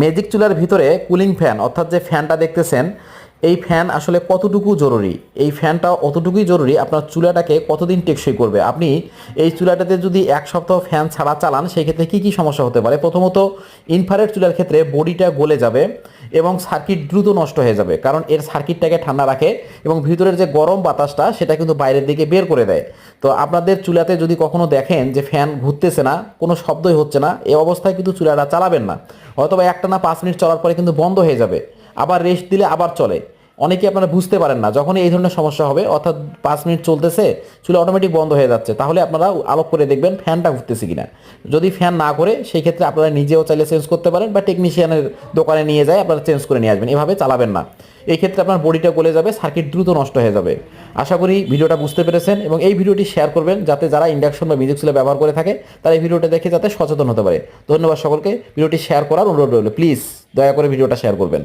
Magic চুলার ভিতরে cooling fan অর্থাৎ যে ফ্যানটা দেখতেছেন, এই ফ্যান আসলে কতটুকু জরুরি? এই ফ্যানটা অতটুকুই জরুরি আপনার চুলাটাকে কতদিন টেকসই করবে? আপনি এই চুলাটাতে যদি এক সপ্তাহ ফ্যান ছাড়া চালান, সেক্ষেত্রে কী কী সমস্যা হতে পারে? প্রথমত ইনফারেট চুলার ক্ষেত্রে বডিটা গলে যাবে। এবং সার্কিট দ্রুত নষ্ট হয়ে যাবে। কারণ এর সার্কিটটাকে ঠান্ডা রাখে এবং ভিতরের যে গরম বাতাসটা, সেটা কিন্তু বাইরের দিকে বের করে দেয়। তো আপনাদের চুলাতে যদি কখনো দেখেন যে ফ্যান ঘুরতেছে না, কোনো শব্দই হচ্ছে না এই অবস্থায় কিন্তু চুলাটা চালাবেন না। হয়তো বা একটা না পাঁচ মিনিট চলার পরে কিন্তু বন্ধ হয়ে যাবে। আবার রেস্ট দিলে আবার চলে। অনেকে আপনারা বুঝতে পারেন না যখন এই ধরনের সমস্যা হবে, অর্থাৎ পাঁচ মিনিট চলতেছে, চুলা অটোমেটিক বন্ধ হয়ে যাচ্ছে, তাহলে আপনারা আলোক করে দেখবেন ফ্যানটা ঘুরতেছে কিনা। যদি ফ্যান না করে সেই ক্ষেত্রে আপনারা নিজেও চাইলে চেঞ্জ করতে পারেন বা টেকনিশিয়ানের দোকানে নিয়ে যায়, আপনারা চেঞ্জ করে নিয়ে আসবেন, এভাবে চালাবেন না। এই ক্ষেত্রে আপনার বডিটা গলে যাবে সার্কিট দ্রুত নষ্ট হয়ে যাবে। আশা করি ভিডিওটা বুঝতে পেরেছেন এবং এই ভিডিওটি শেয়ার করবেন, যাতে যারা ইন্ডাকশন বা মিউজিক চুলা ব্যবহার করে থাকে, তারা এই ভিডিওটা দেখে যাতে সচেতন হতে পারে। ধন্যবাদ সকলকে, ভিডিওটি শেয়ার করার অনুরোধ রইল। প্লিজ দয়া করে ভিডিওটা শেয়ার করবেন।